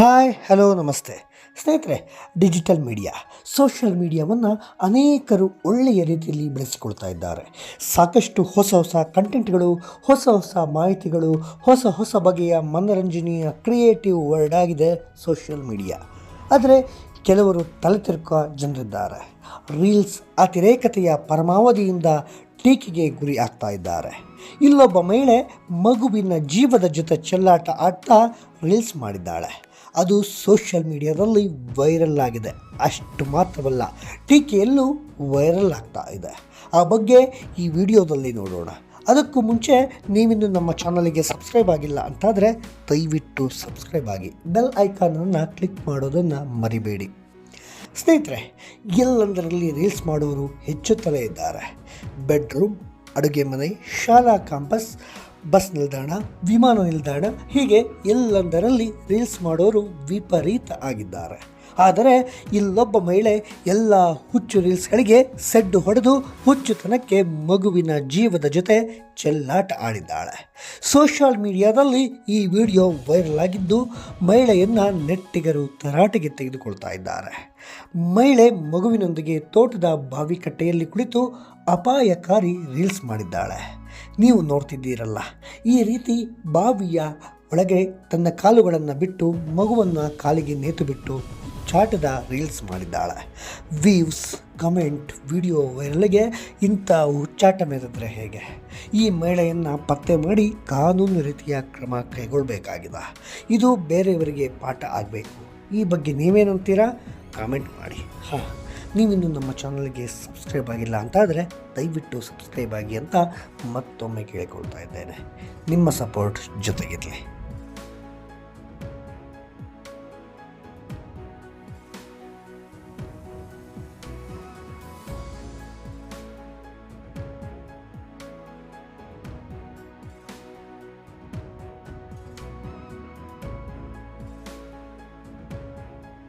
Hi, hello, ನಮಸ್ತೆ. ಸ್ನೇಹಿತರೆ, digital media, social ಮೀಡಿಯಾವನ್ನು ಅನೇಕರು ಒಳ್ಳೆಯ ರೀತಿಯಲ್ಲಿ ಬೆಳೆಸಿಕೊಳ್ತಾ ಇದ್ದಾರೆ. ಸಾಕಷ್ಟು ಹೊಸ ಹೊಸ ಕಂಟೆಂಟ್ಗಳು, ಹೊಸ ಹೊಸ ಮಾಹಿತಿಗಳು, ಹೊಸ ಹೊಸ ಬಗೆಯ ಮನರಂಜನೀಯ ಕ್ರಿಯೇಟಿವ್ ವರ್ಡ್ ಆಗಿದೆ ಸೋಷಿಯಲ್ ಮೀಡಿಯಾ. ಆದರೆ, ಕೆಲವರು ತಲೆ ತಿರುಕುವ ಜನರಿದ್ದಾರೆ. ರೀಲ್ಸ್ ಅತಿರೇಕತೆಯ ಪರಮಾವಧಿಯಿಂದ ಟೀಕೆಗೆ ಗುರಿ ಆಗ್ತಾ ಇದ್ದಾರೆ. ಇಲ್ಲೊಬ್ಬ ಮಹಿಳೆ ಮಗುವಿನ ಜೀವದ ಜೊತೆ ಚೆಲ್ಲಾಟ ಆಡ್ತಾ ರೀಲ್ಸ್ ಮಾಡಿದ್ದಾಳೆ. ಅದು ಸೋಷಿಯಲ್ ಮೀಡಿಯಾದಲ್ಲಿ ವೈರಲ್ ಆಗಿದೆ. ಅಷ್ಟು ಮಾತ್ರವಲ್ಲ, ಟೀಕೆಯಲ್ಲೂ ವೈರಲ್ ಆಗ್ತಾ ಇದೆ. ಆ ಬಗ್ಗೆ ಈ ವಿಡಿಯೋದಲ್ಲಿ ನೋಡೋಣ. ಅದಕ್ಕೂ ಮುಂಚೆ ನೀವಿನ್ನು ನಮ್ಮ ಚಾನಲಿಗೆ ಸಬ್ಸ್ಕ್ರೈಬ್ ಆಗಿಲ್ಲ ಅಂತಾದರೆ ದಯವಿಟ್ಟು ಸಬ್ಸ್ಕ್ರೈಬ್ ಆಗಿ, ಬೆಲ್ ಐಕಾನನ್ನು ಕ್ಲಿಕ್ ಮಾಡೋದನ್ನು ಮರಿಬೇಡಿ. ಸ್ನೇಹಿತರೆ, ಎಲ್ಲಂದರಲ್ಲಿ ರೀಲ್ಸ್ ಮಾಡುವವರು ಹೆಚ್ಚುತ್ತಲೇ ಇದ್ದಾರೆ. ಬೆಡ್ರೂಮ್, ಅಡುಗೆ ಮನೆ, ಶಾಲಾ ಕ್ಯಾಂಪಸ್ ಬಸ್ ನಿಲ್ದಾಣ ವಿಮಾನ ನಿಲ್ದಾಣ ಹೀಗೆ ಎಲ್ಲಂದರಲ್ಲಿ ರೀಲ್ಸ್ ಮಾಡೋರು ವಿಪರೀತ ಆಗಿದ್ದಾರೆ. ಆದರೆ ಇಲ್ಲೊಬ್ಬ ಮಹಿಳೆ ಎಲ್ಲ ಹುಚ್ಚು ರೀಲ್ಸ್ಗಳಿಗೆ ಸೆಡ್ಡು ಹೊಡೆದು ಹುಚ್ಚುತನಕ್ಕೆ ಮಗುವಿನ ಜೀವದ ಜೊತೆ ಚೆಲ್ಲಾಟ ಆಡಿದ್ದಾಳೆ. ಸೋಷಿಯಲ್ ಮೀಡಿಯಾದಲ್ಲಿ ಈ ವಿಡಿಯೋ ವೈರಲ್ ಆಗಿದ್ದು ಮಹಿಳೆಯನ್ನು ನೆಟ್ಟಿಗರು ತರಾಟೆಗೆ ತೆಗೆದುಕೊಳ್ತಾ ಇದ್ದಾರೆ. ಮಹಿಳೆ ಮಗುವಿನೊಂದಿಗೆ ತೋಟದ ಬಾವಿಕಟ್ಟೆಯಲ್ಲಿ ಕುಳಿತು ಅಪಾಯಕಾರಿ ರೀಲ್ಸ್ ಮಾಡಿದ್ದಾಳೆ. ನೀವು ನೋಡ್ತಿದ್ದೀರಲ್ಲ, ಈ ರೀತಿ ಬಾವಿಯ ಒಳಗೆ ತನ್ನ ಕಾಲುಗಳನ್ನು ಬಿಟ್ಟು ಮಗುವನ್ನು ಕಾಲಿಗೆ ನೇತು ಬಿಟ್ಟು ಚಾಟದ ರೀಲ್ಸ್ ಮಾಡಿದ್ದಾಳೆ. ವೀವ್ಸ್ ಕಮೆಂಟ್, ವಿಡಿಯೋ ವೈರಲ್ಗೆ ಇಂಥ ಹುಚ್ಚಾಟ ಮೆರೆದ್ರೆ ಹೇಗೆ? ಈ ಮಹಿಳೆಯನ್ನು ಪತ್ತೆ ಮಾಡಿ ಕಾನೂನು ರೀತಿಯ ಕ್ರಮ ಕೈಗೊಳ್ಳಬೇಕಾಗಿದೆ ಇದು ಬೇರೆಯವರಿಗೆ ಪಾಠ ಆಗಬೇಕು. ಈ ಬಗ್ಗೆ ನೀವೇನಂತೀರಾ? ಕಾಮೆಂಟ್ ಮಾಡಿ. ಹಾಂ, ನೀವಿನ್ನು ನಮ್ಮ ಚಾನಲ್ಗೆ ಸಬ್ಸ್ಕ್ರೈಬ್ ಆಗಿಲ್ಲ ಅಂತಾದರೆ ದಯವಿಟ್ಟು ಸಬ್ಸ್ಕ್ರೈಬ್ ಆಗಿ ಅಂತ ಮತ್ತೊಮ್ಮೆ ಕೇಳಿಕೊಳ್ತಾ ಇದ್ದೇನೆ. ನಿಮ್ಮ ಸಪೋರ್ಟ್ ಜೊತೆಗಿರಲಿ.